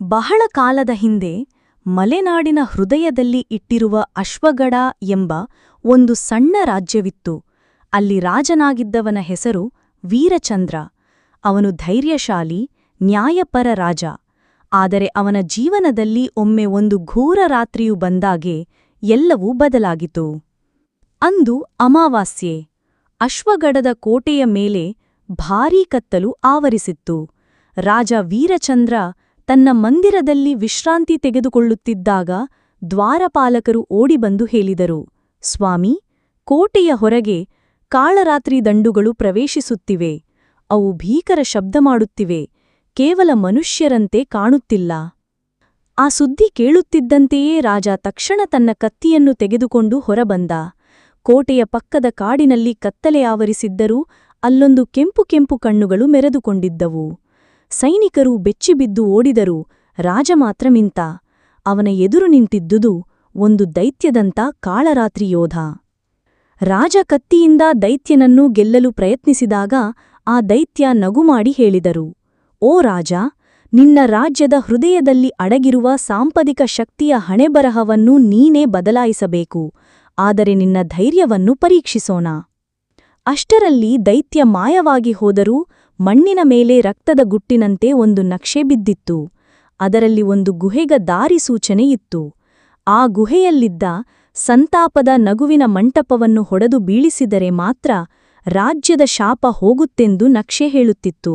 ಬಹಳ ಕಾಲದ ಹಿಂದೆ ಮಲೆನಾಡಿನ ಹೃದಯದಲ್ಲಿ ಇಟ್ಟಿರುವ ಅಶ್ವಗಡ ಎಂಬ ಒಂದು ಸಣ್ಣ ರಾಜ್ಯವಿತ್ತು. ಅಲ್ಲಿ ರಾಜನಾಗಿದ್ದವನ ಹೆಸರು ವೀರಚಂದ್ರ. ಅವನು ಧೈರ್ಯಶಾಲಿ, ನ್ಯಾಯಪರ ರಾಜ. ಆದರೆ ಅವನ ಜೀವನದಲ್ಲಿ ಒಮ್ಮೆ ಒಂದು ಘೋರ ರಾತ್ರಿಯು ಬಂದಾಗೆ ಎಲ್ಲವೂ ಬದಲಾಗಿತು ಅಂದು ಅಮಾವಾಸ್ಯೆ. ಅಶ್ವಗಡದ ಕೋಟೆಯ ಮೇಲೆ ಭಾರೀ ಕತ್ತಲು ಆವರಿಸಿತ್ತು. ರಾಜ ವೀರಚಂದ್ರ ತನ್ನ ಮಂದಿರದಲ್ಲಿ ವಿಶ್ರಾಂತಿ ತೆಗೆದುಕೊಳ್ಳುತ್ತಿದ್ದಾಗ ದ್ವಾರಪಾಲಕರು ಓಡಿಬಂದು ಹೇಳಿದರು, ಸ್ವಾಮಿ, ಕೋಟೆಯ ಹೊರಗೆ ಕಾಳರಾತ್ರಿ ದಂಡುಗಳು ಪ್ರವೇಶಿಸುತ್ತಿವೆ, ಅವು ಭೀಕರ ಶಬ್ದ ಮಾಡುತ್ತಿವೆ, ಕೇವಲ ಮನುಷ್ಯರಂತೆ ಕಾಣುತ್ತಿಲ್ಲ. ಆ ಸುದ್ದಿ ಕೇಳುತ್ತಿದ್ದಂತೆಯೇ ರಾಜ ತಕ್ಷಣ ತನ್ನ ಕತ್ತಿಯನ್ನು ತೆಗೆದುಕೊಂಡು ಹೊರಬಂದ. ಕೋಟೆಯ ಪಕ್ಕದ ಕಾಡಿನಲ್ಲಿ ಕತ್ತಲೆ ಆವರಿಸಿದ್ದರೂ ಅಲ್ಲೊಂದು ಕೆಂಪು ಕೆಂಪು ಕಣ್ಣುಗಳು ಮೆರೆದುಕೊಂಡಿದ್ದವು. ಸೈನಿಕರು ಬೆಚ್ಚಿಬಿದ್ದು ಓಡಿದರು ರಾಜ ಮಾತ್ರ ಮಿಂತ. ಅವನ ಎದುರು ನಿಂತಿದ್ದುದು ಒಂದು ದೈತ್ಯದಂತ ಕಾಳರಾತ್ರಿ ಯೋಧ. ರಾಜ ಕತ್ತಿಯಿಂದ ದೈತ್ಯನನ್ನು ಗೆಲ್ಲಲು ಪ್ರಯತ್ನಿಸಿದಾಗ ಆ ದೈತ್ಯ ನಗುಮಾಡಿ ಹೇಳಿದರು, ಓ ರಾಜ, ನಿನ್ನ ರಾಜ್ಯದ ಹೃದಯದಲ್ಲಿ ಅಡಗಿರುವ ಸಾಂಪದಿಕ ಶಕ್ತಿಯ ಹಣೆಬರಹವನ್ನು ನೀನೇ ಬದಲಾಯಿಸಬೇಕು, ಆದರೆ ನಿನ್ನ ಧೈರ್ಯವನ್ನು ಪರೀಕ್ಷಿಸೋಣ. ಅಷ್ಟರಲ್ಲಿ ದೈತ್ಯ ಮಾಯವಾಗಿ ಹೋದರೂ ಮಣ್ಣಿನ ಮೇಲೆ ರಕ್ತದ ಗುಟ್ಟಿನಂತೆ ಒಂದು ನಕ್ಷೆ ಬಿದ್ದಿತ್ತು. ಅದರಲ್ಲಿ ಒಂದು ಗುಹೆಗ ದಾರಿ ಸೂಚನೆ ಇತ್ತು. ಆ ಗುಹೆಯಲ್ಲಿದ್ದ ಸಂತಾಪದ ನಗುವಿನ ಮಂಟಪವನ್ನು ಹೊಡೆದು ಬೀಳಿಸಿದರೆ ಮಾತ್ರ ರಾಜ್ಯದ ಶಾಪ ಹೋಗುತ್ತೆಂದು ನಕ್ಷೆ ಹೇಳುತ್ತಿತ್ತು.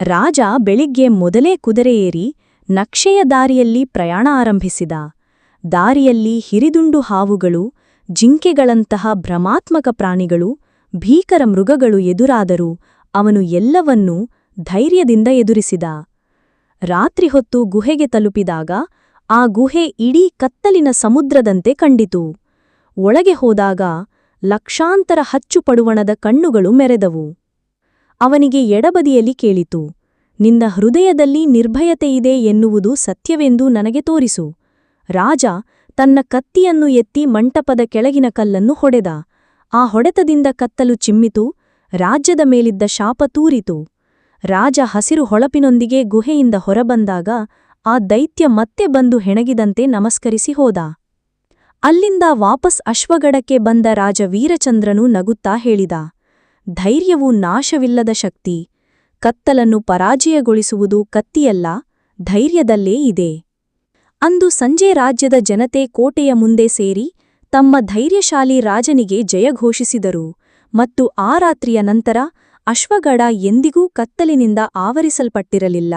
ರಾಜ ಬೆಳಿಗ್ಗೆ ಮೊದಲೇ ಕುದುರೆಯೇರಿ ನಕ್ಷೆಯ ದಾರಿಯಲ್ಲಿ ಪ್ರಯಾಣ ಆರಂಭಿಸಿದ. ದಾರಿಯಲ್ಲಿ ಹಿರಿದುಂಡು ಹಾವುಗಳು, ಜಿಂಕೆಗಳಂತಹ ಭ್ರಮಾತ್ಮಕ ಪ್ರಾಣಿಗಳು, ಭೀಕರ ಮೃಗಗಳು ಎದುರಾದರೂ ಅವನು ಎಲ್ಲವನ್ನೂ ಧೈರ್ಯದಿಂದ ಎದುರಿಸಿದ. ರಾತ್ರಿ ಹೊತ್ತು ಗುಹೆಗೆ ತಲುಪಿದಾಗ ಆ ಗುಹೆ ಇಡೀ ಕತ್ತಲಿನ ಸಮುದ್ರದಂತೆ ಕಂಡಿತು. ಒಳಗೆ ಹೋದಾಗ ಲಕ್ಷಾಂತರ ಹಚ್ಚು ಪಡುವಣದ ಕಣ್ಣುಗಳು ಮೆರೆದವು. ಅವನಿಗೆ ಎಡಬದಿಯಲ್ಲಿ ಕೇಳಿತು, ನಿನ್ನ ಹೃದಯದಲ್ಲಿ ನಿರ್ಭಯತೆಯಿದೆ ಎನ್ನುವುದು ಸತ್ಯವೆಂದು ನನಗೆ ತೋರಿಸು. ರಾಜ ತನ್ನ ಕತ್ತಿಯನ್ನು ಎತ್ತಿ ಮಂಟಪದ ಕೆಳಗಿನ ಕಲ್ಲನ್ನು ಹೊಡೆದ. ಆ ಹೊಡೆತದಿಂದ ಕತ್ತಲು ಚಿಮ್ಮಿತು ರಾಜ್ಯದ ಮೇಲಿದ್ದ ಶಾಪ ತೂರಿತು. ರಾಜ ಹಸಿರು ಹೊಳಪಿನೊಂದಿಗೆ ಗುಹೆಯಿಂದ ಹೊರಬಂದಾಗ ಆ ದೈತ್ಯ ಮತ್ತೆ ಬಂದು ಹೆಣಗಿದಂತೆ ನಮಸ್ಕರಿಸಿ ಹೋದ. ಅಲ್ಲಿಂದ ವಾಪಸ್ ಅಶ್ವಗಡಕ್ಕೆ ಬಂದ ರಾಜ ವೀರಚಂದ್ರನು ನಗುತ್ತಾ ಹೇಳಿದ, ಧೈರ್ಯವು ನಾಶವಿಲ್ಲದ ಶಕ್ತಿ. ಕತ್ತಲನ್ನು ಪರಾಜಯಗೊಳಿಸುವುದು ಕತ್ತಿಯಲ್ಲ, ಧೈರ್ಯದಲ್ಲೇ ಇದೆ ಅಂದು ಸಂಜೆ ರಾಜ್ಯದ ಜನತೆ ಕೋಟೆಯ ಮುಂದೆ ಸೇರಿ ತಮ್ಮ ಧೈರ್ಯಶಾಲಿ ರಾಜನಿಗೆ ಜಯಘೋಷಿಸಿದರು ಮತ್ತು ಆ ರಾತ್ರಿಯ ನಂತರ ಅಶ್ವಗಡ ಎಂದಿಗೂ ಕತ್ತಲಿನಿಂದ ಆವರಿಸಲ್ಪಟ್ಟಿರಲಿಲ್ಲ.